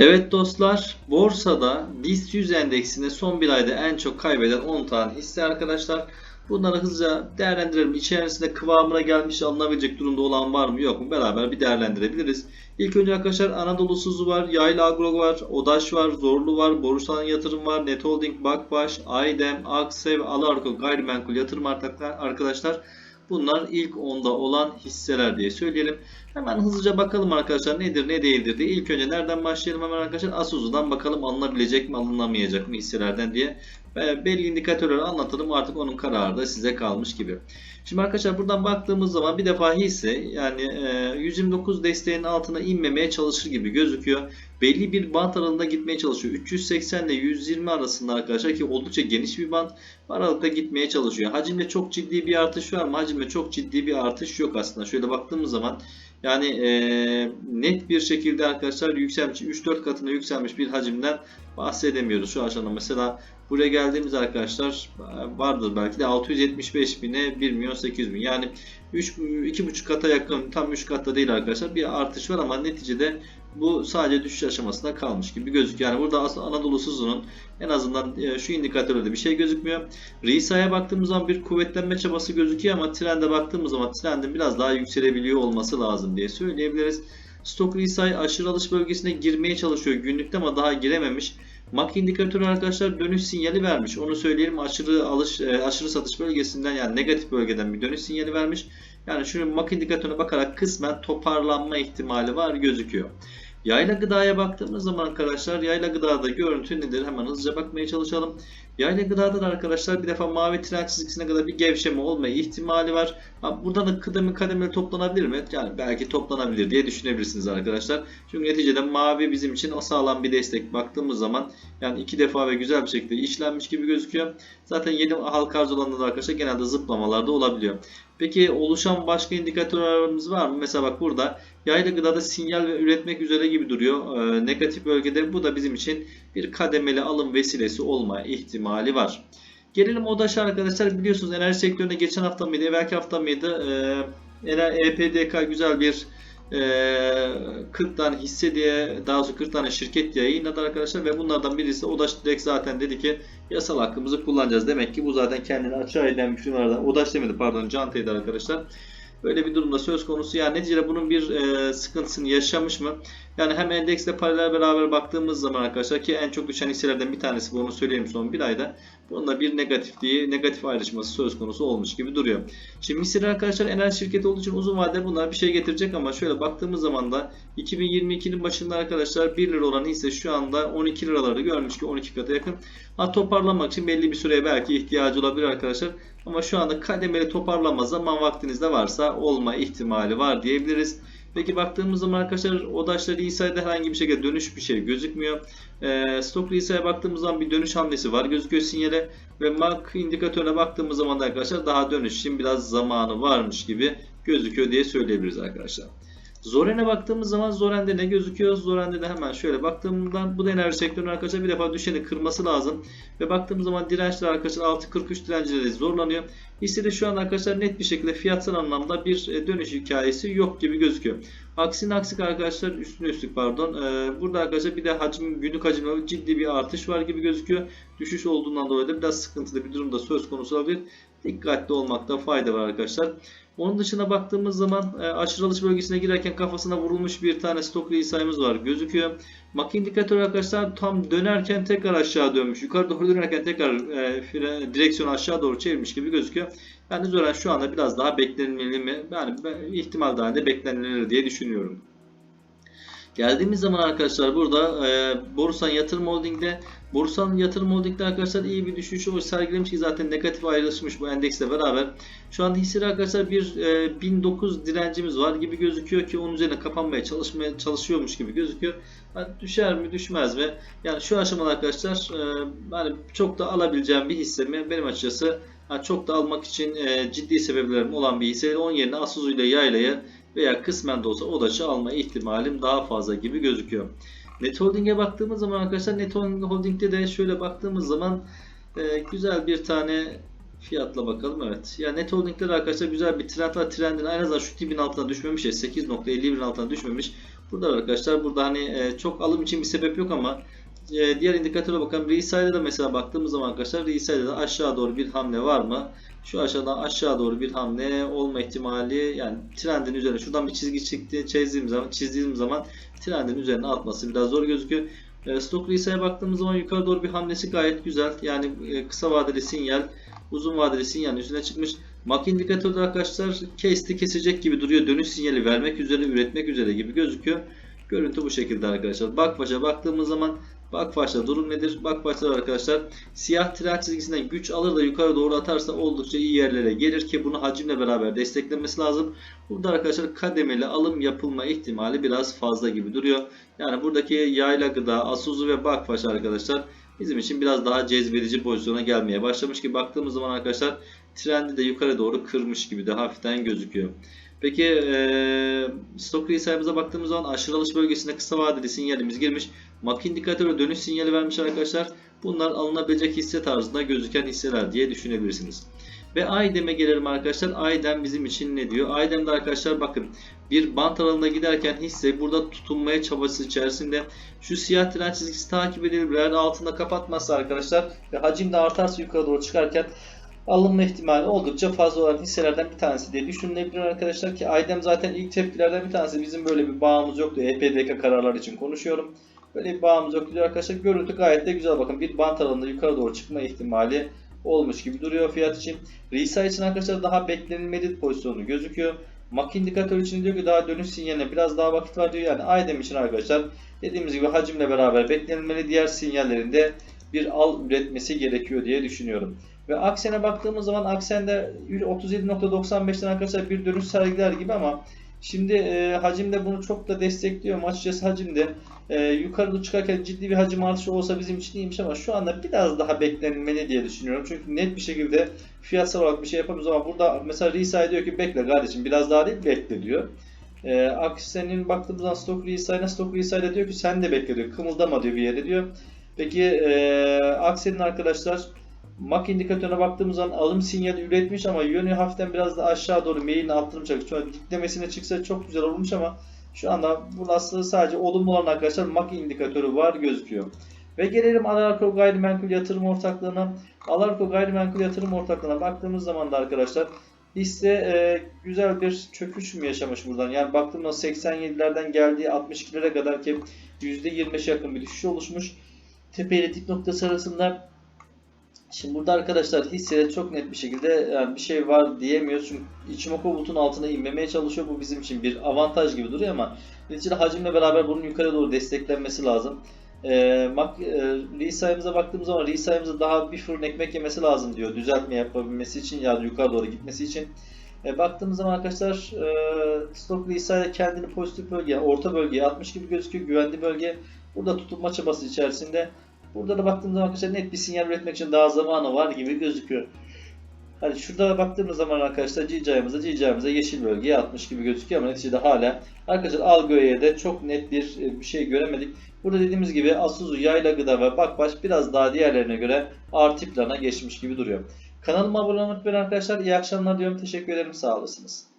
Evet dostlar, borsada BIST 100 endeksinde son bir ayda en çok kaybeden 10 tane hisse arkadaşlar. Bunları hızlıca değerlendirelim. İçerisinde kıvamına gelmiş alınabilecek durumda olan var mı yok mu beraber bir değerlendirebiliriz. İlk önce arkadaşlar Anadolu Suzu var, Yayla Agro var, Odaş var, Zorlu var, Borusan Yatırım var, Net Holding, Bakbaş, Aydem, Aksev, Alarko Gayrimenkul Yatırım arkadaşlar. Bunlar ilk onda olan hisseler diye söyleyelim. Hemen hızlıca bakalım arkadaşlar nedir ne değildir diye. İlk önce nereden başlayalım hemen arkadaşlar? Asuzu'dan bakalım alınabilecek mi alınamayacak mı hisselerden diye. Belli indikatörleri anlatalım artık onun kararı da size kalmış gibi. Şimdi arkadaşlar buradan baktığımız zaman bir defa hisse yani e, 129 desteğinin altına inmemeye çalışır gibi gözüküyor. Belli bir bant aralığında gitmeye çalışıyor. 380 ile 120 arasında arkadaşlar ki oldukça geniş bir bant aralıkta gitmeye çalışıyor. Hacimde çok ciddi bir artış var mı? Hacimde çok ciddi bir artış yok aslında. Şöyle baktığımız zaman yani e, net bir şekilde arkadaşlar yükselmiş 3-4 katına yükselmiş bir hacimden bahsedemiyoruz şu aşamada. Mesela buraya geldiğimiz arkadaşlar e, vardır belki de 675 bine 1 milyon 800 bin. Yani 3 2,5 kata yakın tam 3 katta değil arkadaşlar bir artış var ama neticede bu sadece düşüş aşamasında kalmış gibi gözüküyor. Yani burada aslında Anadolu Suzu'nun en azından e, şu indikatörde bir şey gözükmüyor. RSI'ye baktığımız zaman bir kuvvetlenme çabası gözüküyor ama trende baktığımız zaman trendin biraz daha yükselebiliyor olması lazım diye söyleyebiliriz. Stok RSI aşırı alış bölgesine girmeye çalışıyor günlükte ama daha girememiş. MAC indikatörü arkadaşlar dönüş sinyali vermiş. Onu söyleyelim aşırı alış e, aşırı satış bölgesinden yani negatif bölgeden bir dönüş sinyali vermiş. Yani şu MAC indikatörüne bakarak kısmen toparlanma ihtimali var gözüküyor. Yayla gıdaya baktığımız zaman arkadaşlar yayla gıdada görüntü nedir? Hemen hızlıca bakmaya çalışalım. Yayla gıdada da arkadaşlar bir defa mavi trend çizgisine kadar bir gevşeme olma ihtimali var. Ha, buradan da kademe kademeli toplanabilir mi? Yani belki toplanabilir diye düşünebilirsiniz arkadaşlar. Çünkü neticede mavi bizim için o sağlam bir destek. Baktığımız zaman yani iki defa ve güzel bir şekilde işlenmiş gibi gözüküyor. Zaten yeni halka arz olanında da arkadaşlar genelde zıplamalarda olabiliyor. Peki oluşan başka indikatörlerimiz var mı? Mesela bak burada yayla gıdada sinyal üretmek üzere gibi duruyor. Ee, negatif bölgede bu da bizim için bir kademeli alım vesilesi olma ihtimali var. Gelelim ODAŞ'a arkadaşlar biliyorsunuz enerji sektöründe geçen hafta mıydı, evvelki hafta mıydı? Ee, EPDK güzel bir e, 40 tane hisse diye daha doğrusu 40 tane şirket diye yayınladı arkadaşlar ve bunlardan birisi ODAŞ direkt zaten dedi ki yasal hakkımızı kullanacağız. Demek ki bu zaten kendini açığa eden bir firmalardan ODAŞ demedi pardon Canta'ydı arkadaşlar. Böyle bir durumda söz konusu. Yani neticede bunun bir e, sıkıntısını yaşamış mı? Yani hem endeksle paralel beraber baktığımız zaman arkadaşlar ki en çok düşen hisselerden bir tanesi bu onu söyleyeyim son bir ayda. Bunun da bir negatifliği, negatif ayrışması söz konusu olmuş gibi duruyor. Şimdi hisseler arkadaşlar enerji şirketi olduğu için uzun vadede bunlar bir şey getirecek ama şöyle baktığımız zaman da 2022'nin başında arkadaşlar 1 lira olan hisse şu anda 12 liraları görmüş ki 12 kata yakın. Ha toparlamak için belli bir süreye belki ihtiyacı olabilir arkadaşlar. Ama şu anda kademeli toparlama zaman vaktinizde varsa olma ihtimali var diyebiliriz. Peki baktığımız zaman arkadaşlar odaşlar İsa'da herhangi bir şekilde dönüş bir şey gözükmüyor. E, Stock İsa'ya baktığımız zaman bir dönüş hamlesi var gözüküyor sinyale. Ve MAC indikatörüne baktığımız zaman da arkadaşlar daha dönüş için biraz zamanı varmış gibi gözüküyor diye söyleyebiliriz arkadaşlar. Zoren'e baktığımız zaman Zoren'de ne gözüküyor? Zoren'de de hemen şöyle baktığımdan bu da enerji sektörünün arkadaşlar bir defa düşeni kırması lazım. Ve baktığımız zaman dirençler arkadaşlar 6.43 direncileri zorlanıyor. Hissede şu an arkadaşlar net bir şekilde fiyatsal anlamda bir e, dönüş hikayesi yok gibi gözüküyor. Aksine aksik arkadaşlar üstüne üstlük pardon. Ee, burada arkadaşlar bir de hacim günlük hacimde ciddi bir artış var gibi gözüküyor. Düşüş olduğundan dolayı da biraz sıkıntılı bir durumda söz konusu olabilir. Dikkatli olmakta fayda var arkadaşlar. Onun dışına baktığımız zaman e, aşırı alış bölgesine girerken kafasına vurulmuş bir tane stok sayımız var gözüküyor. MAC indikatörü arkadaşlar tam dönerken tekrar aşağı dönmüş. Yukarı doğru dönerken tekrar e, fren, direksiyonu aşağı doğru çevirmiş gibi gözüküyor. Yani Zoran şu anda biraz daha beklenmeli mi? Yani ihtimal dahilinde beklenilir diye düşünüyorum. Geldiğimiz zaman arkadaşlar burada e, Borusan Yatırım Holding'de Borusan Yatırım Holding'de arkadaşlar iyi bir düşüş sergilemiş ki zaten negatif ayrışmış bu endeksle beraber. Şu anda hissede arkadaşlar bir e, 1009 direncimiz var gibi gözüküyor ki onun üzerine kapanmaya çalışmaya çalışıyormuş gibi gözüküyor. Yani düşer mi düşmez mi? Yani şu aşamada arkadaşlar e, yani çok da alabileceğim bir hisse mi? Benim açıkçası yani çok da almak için e, ciddi sebeplerim olan bir hisse. Onun yerine Asuzu ile Yayla'yı veya kısmen de olsa odaşı alma ihtimalim daha fazla gibi gözüküyor. Net Holding'e baktığımız zaman arkadaşlar Net Holding'de de şöyle baktığımız zaman e, güzel bir tane fiyatla bakalım evet. Ya Net Holding'de de arkadaşlar güzel bir trend var. Trendin en azından şu dibin altına düşmemiş ya 8.50'bin altına düşmemiş. Burada arkadaşlar burada hani e, çok alım için bir sebep yok ama e, diğer indikatöre bakalım. RSI'de de mesela baktığımız zaman arkadaşlar RSI'de de aşağı doğru bir hamle var mı? Şu aşağıdan aşağı doğru bir hamle olma ihtimali yani trendin üzerine şuradan bir çizgi çıktı çizdiğim zaman çizdiğim zaman trendin üzerine atması biraz zor gözüküyor. E, Stock RSI'ye baktığımız zaman yukarı doğru bir hamlesi gayet güzel. Yani e, kısa vadeli sinyal, uzun vadeli sinyal üstüne çıkmış. MAC indikatörde arkadaşlar kesti kesecek gibi duruyor. Dönüş sinyali vermek üzere, üretmek üzere gibi gözüküyor. Görüntü bu şekilde arkadaşlar. Bakbaş'a baktığımız zaman Bakbaş'ta durum nedir? Bakbaş'ta arkadaşlar siyah trend çizgisinden güç alır da yukarı doğru atarsa oldukça iyi yerlere gelir ki bunu hacimle beraber desteklemesi lazım. Burada arkadaşlar kademeli alım yapılma ihtimali biraz fazla gibi duruyor. Yani buradaki yayla gıda, Asuzu ve Bakbaş arkadaşlar bizim için biraz daha cezbedici pozisyona gelmeye başlamış ki baktığımız zaman arkadaşlar trendi de yukarı doğru kırmış gibi de hafiften gözüküyor. Peki ee, stok sayımıza baktığımız zaman aşırı alış bölgesinde kısa vadeli sinyalimiz girmiş. MAC indikatörü dönüş sinyali vermiş arkadaşlar. Bunlar alınabilecek hisse tarzında gözüken hisseler diye düşünebilirsiniz. Ve Aydem'e gelelim arkadaşlar. Aydem bizim için ne diyor? Aydem'de arkadaşlar bakın bir bant aralığında giderken hisse burada tutunmaya çabası içerisinde şu siyah tren çizgisi takip edilir. Altında kapatmazsa arkadaşlar ve hacim de artarsa yukarı doğru çıkarken alınma ihtimali oldukça fazla olan hisselerden bir tanesi diye düşünülebilir arkadaşlar ki Aydem zaten ilk tepkilerden bir tanesi bizim böyle bir bağımız yoktu. EPDK kararlar için konuşuyorum. Böyle bir bağımız yoktu diyor arkadaşlar. Görüntü gayet de güzel bakın bir bant aralığında yukarı doğru çıkma ihtimali olmuş gibi duruyor fiyat için. RSI için arkadaşlar daha beklenilmedi pozisyonu gözüküyor. MAC indikatör için diyor ki daha dönüş sinyaline biraz daha vakit var diyor. Yani Aydem için arkadaşlar dediğimiz gibi hacimle beraber beklenilmeli diğer sinyallerinde bir al üretmesi gerekiyor diye düşünüyorum. Ve Aksen'e baktığımız zaman Aksen'de 37.95'ten arkadaşlar bir dönüş sergiler gibi ama şimdi e, hacimde bunu çok da destekliyor. Açıkçası hacimde e, yukarıda çıkarken ciddi bir hacim artışı olsa bizim için iyiymiş ama şu anda biraz daha beklenmeli diye düşünüyorum. Çünkü net bir şekilde fiyatsal olarak bir şey yapamıyoruz ama burada mesela Risai diyor ki bekle kardeşim biraz daha değil bekle diyor. E, Aksen'in baktığımız zaman Stock Risai'ne Stock Risai'de diyor ki sen de bekle diyor. Kımıldama diyor bir yere diyor. Peki e, Aksen'in arkadaşlar MAC indikatörüne baktığımız zaman alım sinyali üretmiş ama yönü hafiften biraz da aşağı doğru mailini arttırmış. Şu an diklemesine çıksa çok güzel olmuş ama şu anda burası sadece olumlu olan arkadaşlar MAC indikatörü var gözüküyor. Ve gelelim Alarko Gayrimenkul Yatırım Ortaklığı'na. Alarko Gayrimenkul Yatırım Ortaklığı'na baktığımız zaman da arkadaşlar hisse e, güzel bir çöküş mü yaşamış buradan. Yani baktığımda 87'lerden geldiği 62'lere kadar ki %25 yakın bir düşüş oluşmuş. Tepe ile dip noktası arasında Şimdi burada arkadaşlar hissede çok net bir şekilde yani bir şey var diyemiyoruz. Çünkü Ichimoku bulutun altına inmemeye çalışıyor. Bu bizim için bir avantaj gibi duruyor ama neticede hacimle beraber bunun yukarı doğru desteklenmesi lazım. E, Mac, e, baktığımız zaman RSI'mize daha bir fırın ekmek yemesi lazım diyor. Düzeltme yapabilmesi için ya da yukarı doğru gitmesi için. E, baktığımız zaman arkadaşlar e, Stock RSI kendini pozitif bölgeye, orta bölgeye atmış gibi gözüküyor. Güvenli bölge. Burada tutunma çabası içerisinde. Burada da baktığımız zaman arkadaşlar net bir sinyal üretmek için daha zamanı var gibi gözüküyor. Hani şurada baktığımız zaman arkadaşlar GCI'mize GCI'mize yeşil bölgeye atmış gibi gözüküyor ama neticede hala arkadaşlar algıya de çok net bir bir şey göremedik. Burada dediğimiz gibi Asuzu, Yayla Gıda ve Bakbaş biraz daha diğerlerine göre artı plana geçmiş gibi duruyor. Kanalıma abone olmayı unutmayın arkadaşlar. İyi akşamlar diyorum. Teşekkür ederim. Sağ olasınız.